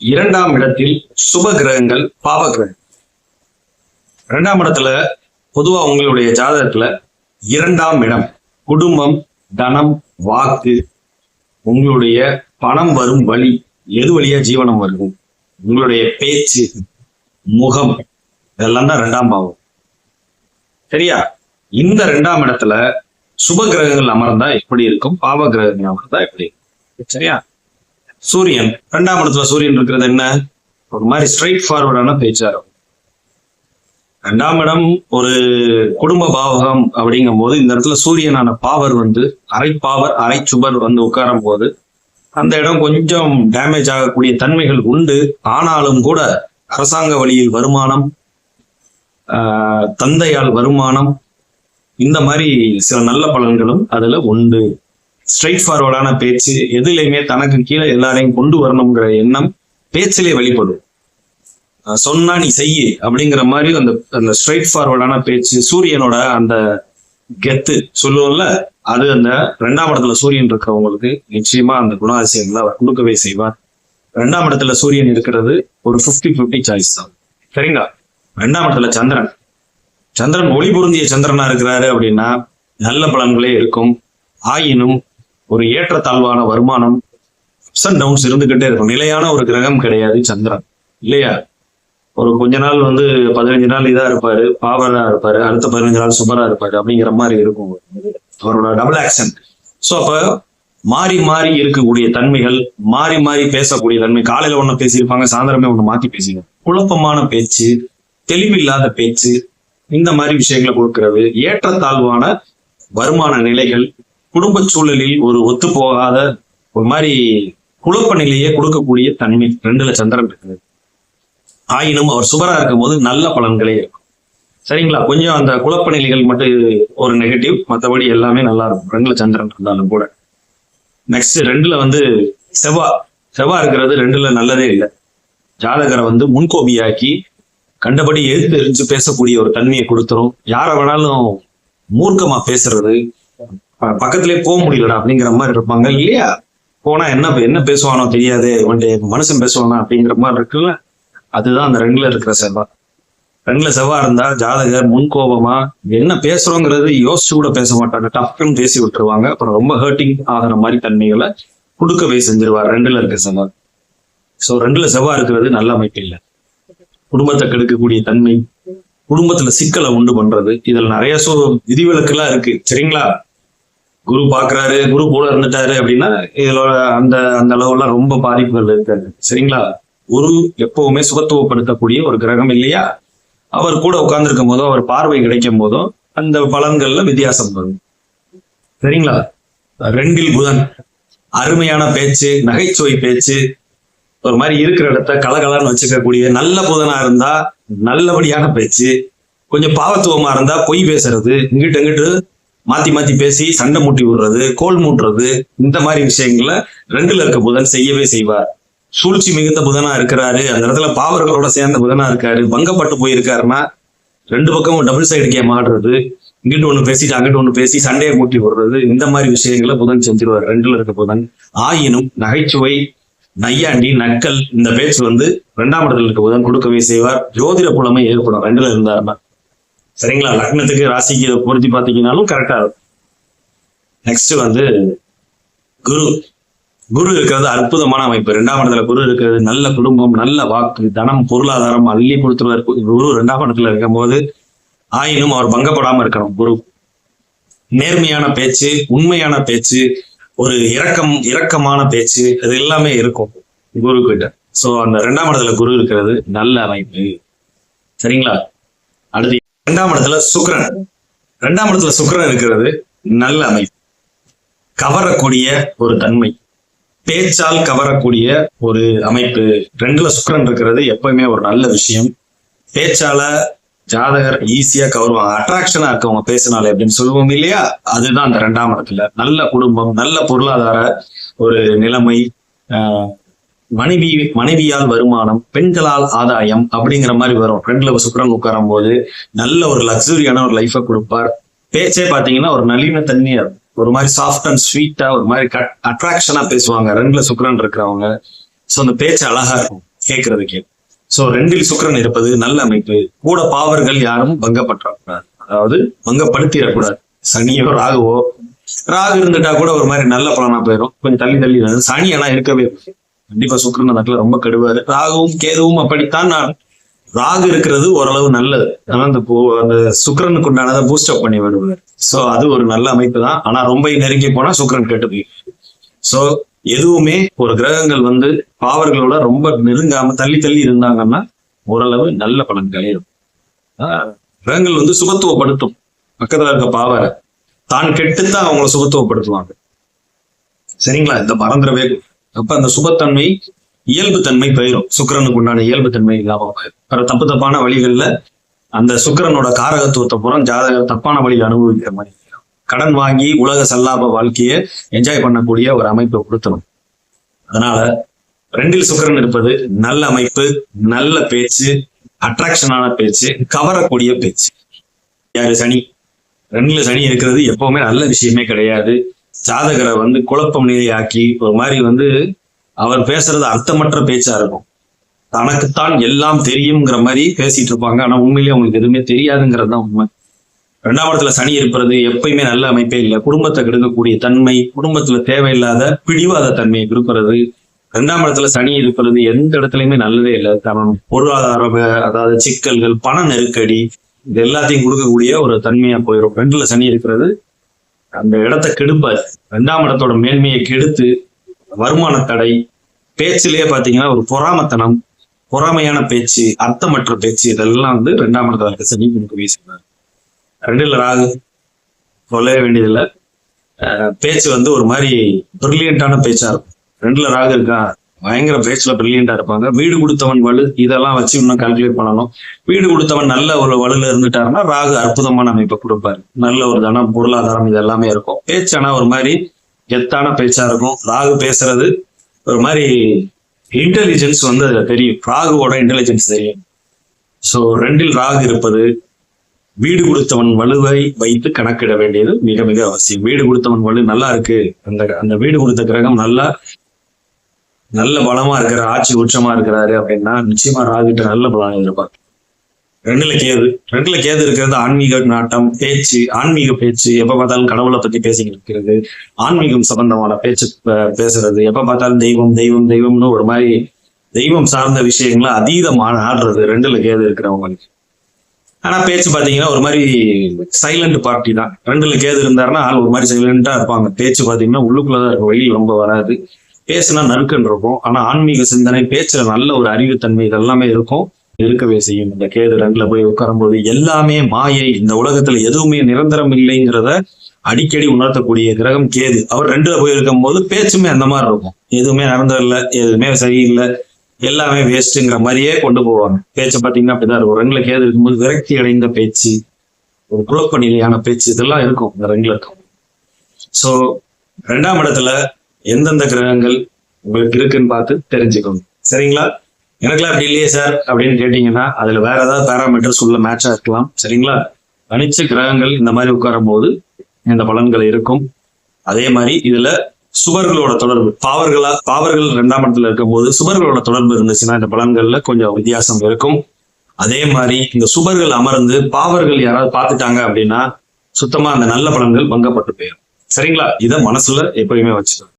இரண்டாம் இடத்தில் சுப கிரகங்கள் பாவ கிரகங்கள். இரண்டாம் இடத்துல பொதுவா உங்களுடைய ஜாதகத்துல இரண்டாம் இடம் குடும்பம் தனம் வாக்கு உங்களுடைய பணம் வரும் வழி எது வழியா ஜீவனம் வரும் உங்களுடைய பேச்சு முகம் இதெல்லாம் தான் ரெண்டாம் பாவம். சரியா? இந்த ரெண்டாம் இடத்துல சுப கிரகங்கள் அமர்ந்தா எப்படி இருக்கும்? பாவ கிரகங்கள் அமர்ந்தா எப்படி இருக்கும்? சரியா? சூரியன் ரெண்டாம் இடத்துல சூரியன் இருக்கிறது என்ன? ஒரு மாதிரி ஸ்ட்ரைட் ஃபார்வர்டான பேச்சா இருக்கும் ரெண்டாம் இடம் ஒரு குடும்ப பாவகம் அப்படிங்கும் போது இந்த இடத்துல சூரியனான பாவர் வந்து அரை பாவர் அரை சுபர் வந்து உட்காரும் போது அந்த இடம் கொஞ்சம் டேமேஜ் ஆகக்கூடிய தன்மைகள் உண்டு. ஆனாலும் கூட அரசாங்க வழியில் வருமானம் தந்தையால் வருமானம் இந்த மாதிரி சில நல்ல பலன்களும் அதுல உண்டு. ஸ்ட்ரைட் ஃபார்வர்டான பேச்சு எதுலையுமே தனக்கு கீழே எல்லாரையும் கொண்டு வரணுங்கிற எண்ணம் பேச்சிலே வெளிப்படும். சொன்னா நீ செய்ய அப்படிங்கிற மாதிரி அந்த அந்த ஸ்ட்ரைட் ஃபார்வர்டான பேச்சு சூரியனோட அந்த கெத்து சொல்லுவோம்ல அது அந்த ரெண்டாம் இடத்துல சூரியன் இருக்கிறவங்களுக்கு நிச்சயமா அந்த குணாதிசயங்களை அவர் கொடுக்கவே செய்வார். ரெண்டாம் இடத்துல சூரியன் இருக்கிறது ஒரு 50 50 சாய்ஸ் தான். சரிங்களா? ரெண்டாம் இடத்துல சந்திரன். சந்திரன் ஒளி பொருந்திய சந்திரனா இருக்கிறாரு அப்படின்னா நல்ல பலன்களே இருக்கும். ஆயினும் ஒரு ஏற்றத்தாழ்வான வருமானம் அப்ஸ் அண்ட் டவுன்ஸ் இருந்துகிட்டே இருக்கும். நிலையான ஒரு கிரகம் கிடையாது சந்திரன். இல்லையா? ஒரு கொஞ்ச நாள் வந்து பதினஞ்சு நாள் இதா இருப்பாரு பாவரா இருப்பாரு அடுத்த பதினஞ்சு நாள் சுபரா இருப்பாரு அப்படிங்கிற மாதிரி இருக்கும். அவரோட டபுள் ஆக்ஷன் ஸோ அப்ப மாறி மாறி இருக்கக்கூடிய தன்மைகள் மாறி மாறி பேசக்கூடிய தன்மை காலையில ஒண்ணு பேசியிருப்பாங்க சாயந்தரமே ஒண்ணு மாத்தி பேசிடுவாங்க குழப்பமான பேச்சு தெளிவில்லாத பேச்சு இந்த மாதிரி விஷயங்களை கொடுக்கிறது ஏற்றத்தாழ்வான வருமான நிலைகள் குடும்ப சூழலில் ஒரு ஒத்து போகாத ஒரு மாதிரி குழப்ப நிலையை கொடுக்கக்கூடிய தன்மை ரெண்டுல சந்திரன் இருக்குது. ஆயினும் அவர் சுபரா இருக்கும் போது நல்ல பலன்களே இருக்கும். சரிங்களா? கொஞ்சம் அந்த குழப்ப நிலைகள் மட்டும் ஒரு நெகட்டிவ் மற்றபடி எல்லாமே நல்லா இருக்கும். ரெண்டுல சந்திரன் இருந்தாலும் கூட. நெக்ஸ்ட் ரெண்டுல வந்து செவ்வா. செவ்வா இருக்கிறது ரெண்டுல நல்லதே இல்லை. ஜாதகரை வந்து முன்கோபியாக்கி கண்டபடி எதிர்த்து எரிஞ்சு பேசக்கூடிய ஒரு தன்மையை கொடுத்துரும். யாரை வேணாலும் மூர்க்கமா பேசுறது ப- பக்கத்திலே போக முடியலடா அப்படிங்கிற மாதிரி இருப்பாங்க. இல்லையா? போனா என்ன என்ன பேசுவானோ தெரியாது இவன் மனுஷன் பேசுவானா அப்படிங்கிற மாதிரி இருக்குல்ல? அதுதான் அந்த ரெண்டுல இருக்கிற செவ்வாய் ரெண்டுல செவ்வாய் இருந்தா ஜாதகர் முன்கோபமா என்ன பேசுறோங்கிறது யோசிச்சு கூட பேச மாட்டாங்க. டஃப்னு பேசி விட்டுருவாங்க. அப்புறம் ரொம்ப ஹர்ட்டிங் ஆகிற மாதிரி தன்மைகளை கொடுக்கவே செஞ்சிருவார். ரெண்டுல இருக்க செவ்வாய் ஸோ ரெண்டுல செவ்வாய் இருக்கிறது நல்ல அமைப்பு இல்லை. குடும்பத்தை கெடுக்கக்கூடிய தன்மை குடும்பத்துல சிக்கலை உண்டு பண்றது. இதுல நிறைய சோ விதிவிலக்குலாம் இருக்கு. சரிங்களா? குரு பாக்குறாரு குரு கூட இருந்துட்டாரு அப்படின்னா இதோட அந்த அந்த அளவுலாம் ரொம்ப பாதிப்புகள் இருக்காது. சரிங்களா? குரு எப்பவுமே சுகத்துவப்படுத்தக்கூடிய ஒரு கிரகம் இல்லையா? அவர் கூட உட்கார்ந்துருக்கும் போதோ அவர் பார்வை கிடைக்கும் போதோ அந்த பலன்கள்ல வித்தியாசம் வரும். சரிங்களா? ரெண்டில் புதன். அருமையான பேச்சு நகைச்சுவை பேச்சு ஒரு மாதிரி இருக்கிற இடத்த கலகலன்னு வச்சுக்கக்கூடிய நல்ல புதனா இருந்தா நல்லபடியான பேச்சு கொஞ்சம் பாவத்துவமா இருந்தா பொய் பேசுறது இங்கிட்ட இங்கிட்டு மாத்தி மாத்தி பேசி சண்டை மூட்டி விடுறது கோல் மூட்டுறது இந்த மாதிரி விஷயங்களை ரெண்டுல இருக்க புதன் செய்யவே செய்வார். சூழ்ச்சி மிகுந்த புதனா இருக்கிறாரு அந்த இடத்துல பாவர்களோட சேர்ந்த புதனா இருக்காரு பங்கப்பட்டு போயிருக்காருன்னா ரெண்டு பக்கமும் டபுள் சைடு கேம் ஆடுறது இங்கிட்டு ஒண்ணு பேசிட்டு அங்கிட்டு ஒண்ணு பேசி சண்டையை மூட்டி விடுறது இந்த மாதிரி விஷயங்களை புதன் செஞ்சிருவார். ரெண்டுல இருக்க புதன் ஆயினும் நகைச்சுவை நையாண்டி நக்கல் இந்த பேச்சு வந்து ரெண்டாம் இடத்துல இருக்க புதன் கொடுக்கவே செய்வார். ஜோதிட புலமை ஏற்படும். ரெண்டுல இருந்தாருன்னா சரிங்களா? லக்னத்துக்கு ராசிக்கு பொருத்தி பார்த்தீங்கன்னாலும் கரெக்டா இருக்கும். நெக்ஸ்ட் வந்து குரு. குரு இருக்கிறது அற்புதமான அமைப்பு. ரெண்டாம் இடத்துல குரு இருக்கிறது நல்ல குடும்பம் நல்ல வாக்கு தனம் பொருளாதாரம் அள்ளி கொடுத்துருவார். குரு ரெண்டாம் இடத்துல இருக்கும்போது ஆயினும் அவர் பங்கப்படாம இருக்கணும். குரு நேர்மையான பேச்சு உண்மையான பேச்சு ஒரு இரக்கம் இரக்கமான பேச்சு அது எல்லாமே இருக்கும். குரு கிட்ட. சோ அந்த ரெண்டாம் இடத்துல குரு இருக்கிறது நல்ல அமைப்பு. சரிங்களா? அடுத்து ரெண்டாம் இடத்துல சுக்கரன். ரெண்டாம் இடத்துல சுக்கரன் இருக்கிறது நல்ல அமைப்பு. கவரக்கூடிய ஒரு தன்மை. பேச்சால் கவரக்கூடிய ஒரு அமைப்பு. ரெண்டுல சுக்கரன் இருக்கிறது எப்பவுமே ஒரு நல்ல விஷயம். பேச்சால ஜாதகர் ஈஸியா கவருவாங்க அட்ராக்ஷனா இருக்கவங்க பேசினாலே அப்படின்னு சொல்லுவோம் இல்லையா? அதுதான் அந்த ரெண்டாம் இடத்துல. நல்ல குடும்பம் நல்ல பொருளாதார ஒரு நிலைமை மனைவி மனைவியால் வருமானம் பெண்களால் ஆதாயம் அப்படிங்கிற மாதிரி வரும். ஃப்ரெண்ட்ல சுக்கரன் உட்காரும் போது நல்ல ஒரு லக்ஸுரியான ஒரு லைஃபை கொடுப்பார். பேச்சே பாத்தீங்கன்னா ஒரு நளின தண்ணியா இருக்கும். ஒரு மாதிரி சாஃப்ட் அண்ட் ஸ்வீட்டா ஒரு மாதிரி அட்ராக்ஷனா பேசுவாங்க. ரெண்டுல சுக்கரன் இருக்கிறவங்க. ஸோ அந்த பேச்சு அழகா இருக்கும். கேட்கறதுக்கே சோ ரெண்டில் சுக்கரன் இருப்பது நல்ல அமைப்பு. கூட பாவர்கள் யாரும் பங்கப்பற்றக்கூடாது. அதாவது பங்கப்படுத்திடக்கூடாது. சனியோ ராகுவோ ராகு இருந்துட்டா கூட ஒரு மாதிரி நல்ல பலனா போயிடும் கொஞ்சம் தள்ளி தள்ளி சனி ஆனா இருக்கவே கண்டிப்பா சுக்கரன் அந்த ரொம்ப கெடுவாரு. ராகுவும் கேதுவும் அப்படித்தான் நான் ராகு இருக்கிறது ஓரளவு நல்லது. ஆனா அந்த பூ அந்த சுக்கரனுக்கு உண்டானதை பூஸ்ட் அப் பண்ணி விடுவார். சோ அது ஒரு நல்ல அமைப்பு தான். ஆனா ரொம்ப நெருங்கி போனா சுக்கரன் கெட்டு போயிடும். சோ எதுவுமே ஒரு கிரகங்கள் வந்து பாவர்களோட ரொம்ப நெருங்காம தள்ளி தள்ளி இருந்தாங்கன்னா ஓரளவு நல்ல பலன்களே இருக்கும் ஆஹ் கிரகங்கள் வந்து சுபத்துவப்படுத்தும். பக்கத்துல இருக்க பாவரை தான் கெட்டுத்தான் அவங்கள சுபத்துவப்படுத்துவாங்க. சரிங்களா? இந்த மறந்துடவே அப்ப அந்த சுபத்தன்மை இயல்பு தன்மை போயிடும் சுக்கரனுக்கு உண்டான இயல்பு தன்மை இல்லாம போயிடும் தப்பு தப்பான வழிகள்ல அந்த சுக்கிரனோட காரகத்துவத்தை பூரா ஜாதக தப்பான வழியில் அனுபவிக்கிற மாதிரி. கடன் வாங்கி உலக சல்லாப வாழ்க்கையை என்ஜாய் பண்ணக்கூடிய ஒரு அமைப்பை கொடுத்தணும் அதனால ரெண்டில் சுக்கரன் இருப்பது நல்ல அமைப்பு நல்ல பேச்சு அட்ராக்ஷனான பேச்சு கவரக்கூடிய பேச்சு. யாரு? சனி. ரெண்டுல சனி இருக்கிறது எப்பவுமே நல்ல விஷயமே கிடையாது. ஜாதகரை வந்து குழப்பம் நிலையாக்கி ஒரு மாதிரி வந்து அவர் பேசுறது அர்த்தமற்ற பேச்சா இருக்கும். தனக்குத்தான் எல்லாம் தெரியுங்கிற மாதிரி பேசிட்டு இருப்பாங்க. ஆனா உண்மையிலேயே அவங்களுக்கு எதுவுமே தெரியாதுங்கிறது தான் உண்மை. ரெண்டாம் இடத்துல சனி இருப்பது எப்பயுமே நல்ல அமைப்பே இல்லை. குடும்பத்தை கெடுக்கக்கூடிய தன்மை குடும்பத்துல தேவையில்லாத பிடிவாத தன்மையை கொடுக்கறது. ரெண்டாம் இடத்துல சனி இருப்பது எந்த இடத்துலயுமே நல்லதே இல்லை. காரணம் பொருளாதார அதாவது சிக்கல்கள் பண நெருக்கடி இது எல்லாத்தையும் கொடுக்கக்கூடிய ஒரு தன்மையா போயிடும் ரெண்டுல சனி இருக்கிறது. அந்த இடத்தை கெடுப்பார். ரெண்டாம் இடத்தோட மேன்மையை கெடுத்து வருமான தடை பேச்சிலேயே பாத்தீங்கன்னா ஒரு பொறாமத்தனம் பொறாமையான பேச்சு அர்த்தமற்ற பேச்சு இதெல்லாம் வந்து ரெண்டாம் இடத்துல இருக்க சனி கொடுக்க வீசுகிறார் ரெண்டுல ராகு. சொல்லவே வேண்டியதில்லை. பேச்சு வந்து ஒரு மாதிரி பிரில்லியண்டான பேச்சா இருக்கும். ரெண்டுல ராகு இருக்கா? பயங்கர பேச்சுல பிரில்லியண்டா இருப்பாங்க. வீடு கொடுத்தவன் வலு. இதெல்லாம் வச்சு இன்னும் கால்குலேட் பண்ணணும். வீடு கொடுத்தவன் நல்ல ஒரு வலுல இருந்துட்டாருன்னா ராகு அற்புதமான அமைப்பை கொடுப்பாரு. நல்ல ஒரு தனம் பொருளாதாரம் இது எல்லாமே இருக்கும் பேச்சானா ஒரு மாதிரி கெத்தான பேச்சா இருக்கும். ராகு பேசுறது ஒரு மாதிரி இன்டெலிஜென்ஸ் வந்து அதுல தெரியும். ராகுவோட இன்டெலிஜென்ஸ் தெரியும். ஸோ ரெண்டில் ராகு இருப்பது வீடு கொடுத்தவன் வலுவை வைத்து கணக்கிட வேண்டியது மிக மிக அவசியம். வீடு கொடுத்தவன் வலு நல்லா இருக்கு. அந்த அந்த வீடு கொடுத்த கிரகம் நல்லா நல்ல பலமா இருக்கிற ஆட்சி உச்சமா இருக்கிறாரு அப்படின்னா நிச்சயமா ராகுகிட்ட நல்ல பலன் எதிர்பார்க்கும். ரெண்டுல கேது ரெண்டுல கேது இருக்கிறது ஆன்மீக நாட்டம் பேச்சு ஆன்மீக பேச்சு எப்ப பார்த்தாலும் கடவுளை பத்தி பேசிக்கிட்டு இருக்கிறது ஆன்மீகம் சம்பந்தமான பேச்சு பேசுறது எப்ப பார்த்தாலும் தெய்வம் தெய்வம் தெய்வம்னு ஒரு மாதிரி தெய்வம் சார்ந்த விஷயங்களை அதீதமான ஆடுறது ரெண்டுல கேது இருக்கிறவங்களுக்கு. ஆனா பேச்சு பாத்தீங்கன்னா ஒரு மாதிரி சைலண்ட் பார்ட்டி தான். ரெண்டுல கேது இருந்தாருன்னா ஆள் ஒரு மாதிரி சைலண்டா இருப்பாங்க. பேச்சு பாத்தீங்கன்னா உள்ளுக்குள்ளதான் இருக்கும். வெளியில் ரொம்ப வராது. பேசுனா நறுக்கன் இருக்கும். ஆனா ஆன்மீக சிந்தனை பேச்சுல நல்ல ஒரு அறிவுத்தன்மை இதெல்லாமே இருக்கும். இருக்கவே செய்யும். இந்த கேது ரெண்டுல போய் உட்காரும்போது எல்லாமே மாயை. இந்த உலகத்துல எதுவுமே நிரந்தரம் இல்லைங்கிறத அடிக்கடி உணர்த்தக்கூடிய கிரகம் கேது. அவர் ரெண்டுல போய் இருக்கும்போது பேச்சுமே அந்த மாதிரி இருக்கும். எதுவுமே நிரந்தரம் இல்லை எதுவுமே சரியில்லை. எல்லாமே வேஸ்ட்டுங்கிற மாதிரியே கொண்டு போவாங்க. பேச்சை பார்த்தீங்கன்னா அப்படிதான் இருக்கும். ரெங்களுக்கு ஏது இருக்கும்போது விரக்தி அடைந்த பேச்சு ஒரு குழப்ப நிலையான பேச்சு இதெல்லாம் இருக்கும் இந்த ரெண்டுல ஸோ ரெண்டாம் இடத்துல எந்தெந்த கிரகங்கள் உங்களுக்கு இருக்குன்னு பார்த்து தெரிஞ்சுக்கணும் சரிங்களா? எனக்குலாம் அப்படி இல்லையே சார் அப்படின்னு கேட்டீங்கன்னா அதுல வேற ஏதாவது பேராமீட்டர்ஸ் உள்ள மேட்சா இருக்கலாம். சரிங்களா? தனிச்ச கிரகங்கள் இந்த மாதிரி உட்காரும் போது இந்த பலன்கள் இருக்கும். அதே மாதிரி இதுல சுவர்களோட தொடர்பு. பாவர்களா பாவர்கள் ரெண்டாம் இடத்துல இருக்கும்போது சுவர்களோட தொடர்பு இருந்துச்சுன்னா இந்த பலன்கள்ல கொஞ்சம் வித்தியாசம் இருக்கும். அதே மாதிரி இந்த சுவர்கள் அமர்ந்து பாவர்கள் யாராவது பார்த்துட்டாங்க அப்படின்னா சுத்தமா அந்த நல்ல பலன்கள் பங்கப்பட்டு போயிடும். சரிங்களா? இதை மனசுல எப்பயுமே வச்சுக்கணும்.